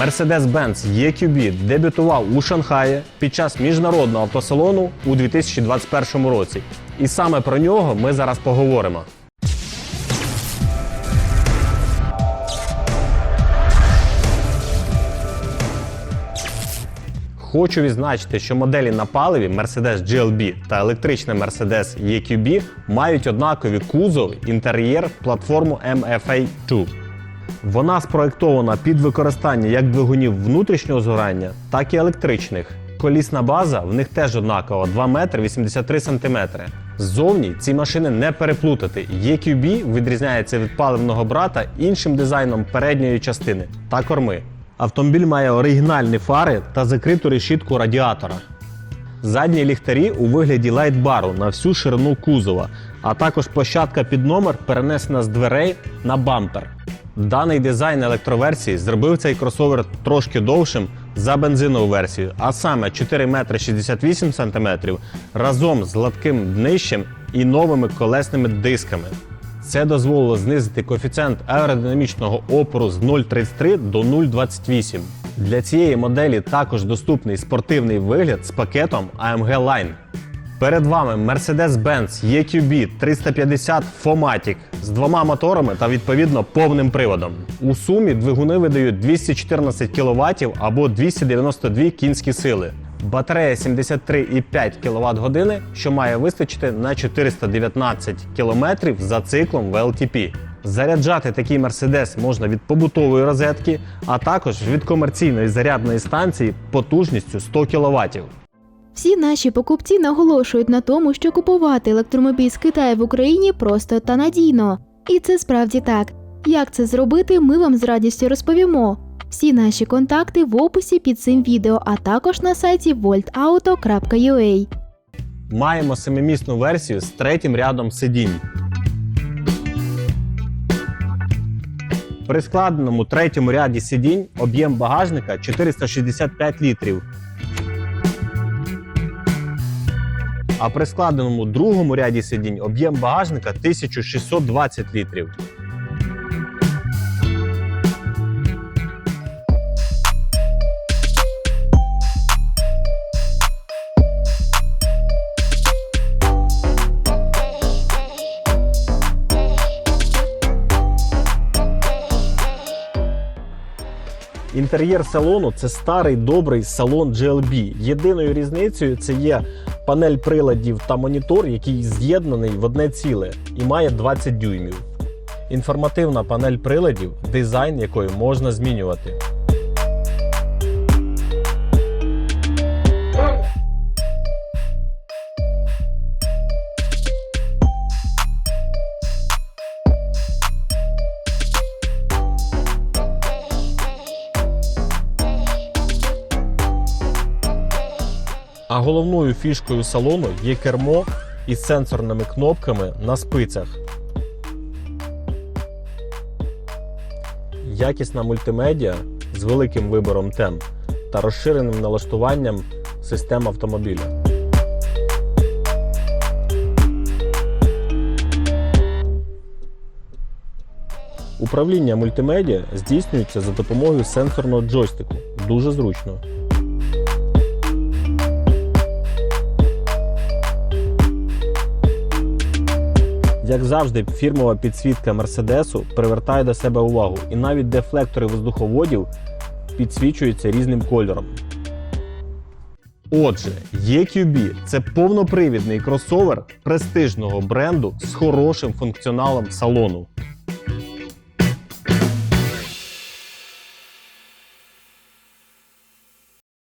Mercedes-Benz EQB дебютував у Шанхаї під час міжнародного автосалону у 2021 році. І саме про нього ми зараз поговоримо. Хочу відзначити, що моделі на паливі Mercedes GLB та електричний Mercedes EQB мають однакові кузов, інтер'єр, платформу MFA2. Вона спроєктована під використання як двигунів внутрішнього згорання, так і електричних. Колісна база в них теж однакова 2 метри 83 сантиметри. Ззовні ці машини не переплутати. EQB відрізняється від паливного брата іншим дизайном передньої частини та корми. Автомобіль має оригінальні фари та закриту решітку радіатора. Задні ліхтарі у вигляді лайтбару на всю ширину кузова, а також площадка під номер перенесена з дверей на бампер. Даний дизайн електроверсії зробив цей кросовер трошки довшим за бензинову версію, а саме 4 метри 68 см разом з гладким днищем і новими колесними дисками. Це дозволило знизити коефіцієнт аеродинамічного опору з 0,33 до 0,28. Для цієї моделі також доступний спортивний вигляд з пакетом AMG Line. Перед вами Mercedes-Benz EQB 350 Fomatic з двома моторами та відповідно повним приводом. У сумі двигуни видають 214 кВт або 292 кінські сили. Батарея 73,5 кВт години, що має вистачити на 419 км за циклом VLTP. Заряджати такий Mercedes можна від побутової розетки, а також від комерційної зарядної станції потужністю 100 кВт. Всі наші покупці наголошують на тому, що купувати електромобіль з Китаю в Україні просто та надійно. І це справді так. Як це зробити, ми вам з радістю розповімо. Всі наші контакти в описі під цим відео, а також на сайті voltauto.ua. Маємо семимісну версію з третім рядом сидінь. При складеному третьому ряді сидінь об'єм багажника 465 літрів. А при складеному другому ряді сидінь об'єм багажника 1620 літрів. Інтер'єр салону це старий добрий салон GLB. Єдиною різницею це є панель приладів та монітор, який з'єднаний в одне ціле і має 20 дюймів. Інформативна панель приладів, дизайн якої можна змінювати. А головною фішкою салону є кермо із сенсорними кнопками на спицях. Якісна мультимедіа з великим вибором тем та розширеним налаштуванням систем автомобіля. Управління мультимедіа здійснюється за допомогою сенсорного джойстику. Дуже зручно. Як завжди, фірмова підсвітка Мерседесу привертає до себе увагу, і навіть дефлектори воздуховодів підсвічуються різним кольором. Отже, EQB – це повнопривідний кросовер престижного бренду з хорошим функціоналом салону.